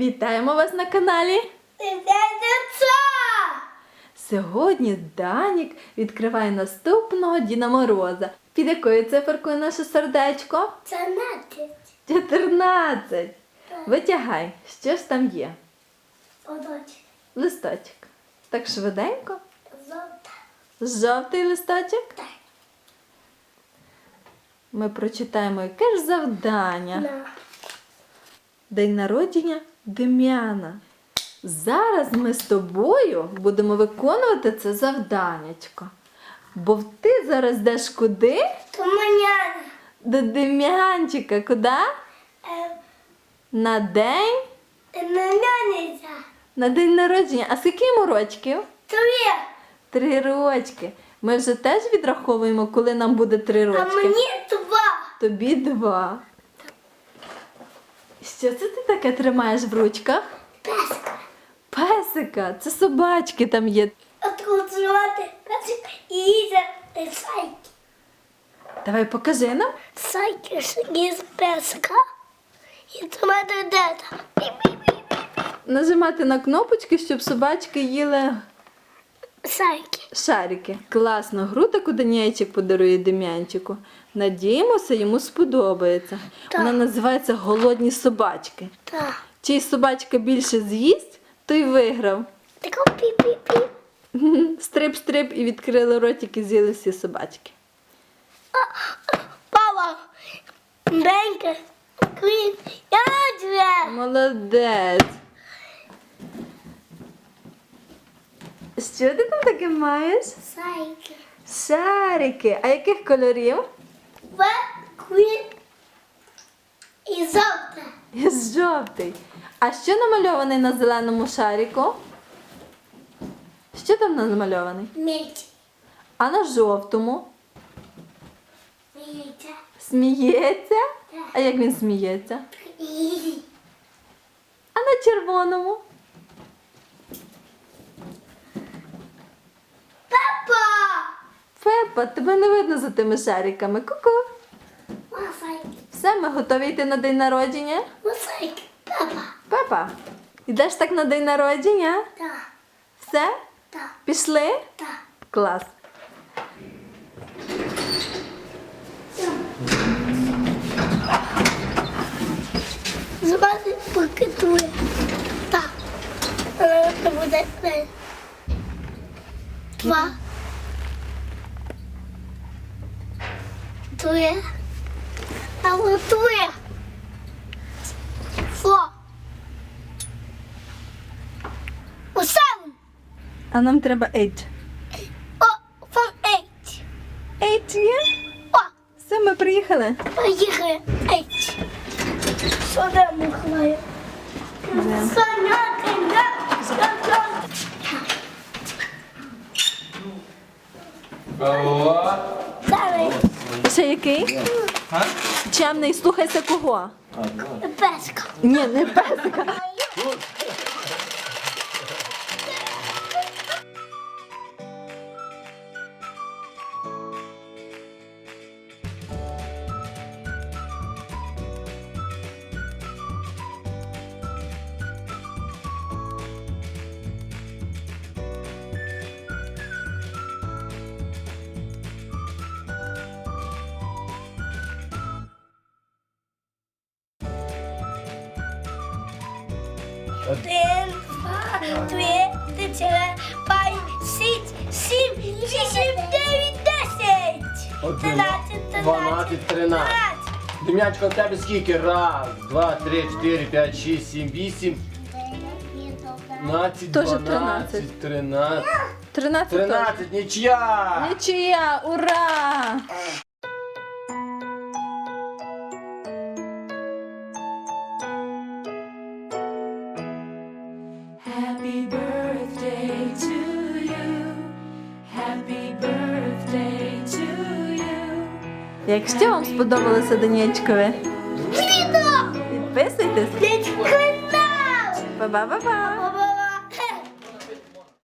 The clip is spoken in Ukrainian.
Вітаємо вас на каналі. Сьогодні Данік відкриває наступного Діна Мороза. Під якою циферкою наше сердечко? Це натять. 14. Витягай, що ж там є? Одочка. Листочок. Так швиденько. Золота. Жовтий листочок. Так. Ми прочитаємо, яке ж завдання. На. День народження Дем'яна. Зараз ми з тобою будемо виконувати це завданнячко. Бо ти зараз йдеш куди? Туманяна. До Дем'янчика. Куди? Е, На день? Наняниця. На день народження. А скільки йому рочків? Твоє. Три рочки. Ми вже теж відраховуємо, коли нам буде три рочки. А мені два. Тобі два. Що це ти таке тримаєш в ручках? Песка. Песика, це собачки там є. Откручувати песик і їде сайки. Давай покажи нам. Сайки із песка. І тримати дета. Нажимати на кнопочки, щоб собачки їли Сайки. Шарики. Класну гру таку Даніельчик подарує Дем'янчику. Надіємося, йому сподобається. Так. Вона називається Голодні собачки. Так. Чий собачка більше з'їсть, той виграв. Тако пі-пі-пі. Стрип-стрип і відкрили ротик і з'їли всі собачки. Папа. Бенька. Квін. Я. Молодець. Що ти там таке маєш? Сайки. Шарики. А яких кольорів? В. Квін. І. Жовтий. А що намальований на зеленому шарику? Що там намальований? Меч. А на жовтому? Меч. Сміється? А як він сміється? А на червоному? Папа. Пепа, тебе не видно за тими шариками. Ку-ку. Масайки. Все, ми готові йти на день народження. Папа. Пепа, йдеш так на день народження? Так. Все? Так. Пішли? Так. Клас. Звати покитує. Так. Це буде. Два. Твоє. А от. Фо. У сам. А нам треба eight. О, фон ейт. Eight є? О, Все, ми приїхали. поїхали. Ейт. Що де ти де? Давай. Ще який? Чемний, слухайся кого? Песка. Ні, не песика. Один, два, три, чотири, п'ять, шість, сім, вісім, дев'ять, десять. Один, Тринадцять, дванадцять, тринадцять. Дем'янчика, у тебе скільки? Раз, два, три, чотири, п'ять, шість, сім, вісім, дванадцять, Тоже дванадцять, тринадцять. Тринадцять. Тринадцять, нічия! Нічия, ура! Happy birthday to you. Happy birthday to you. Якщо вам сподобалося Донечкове, Відео! підписуйтесь. Па-ба-ба-ба!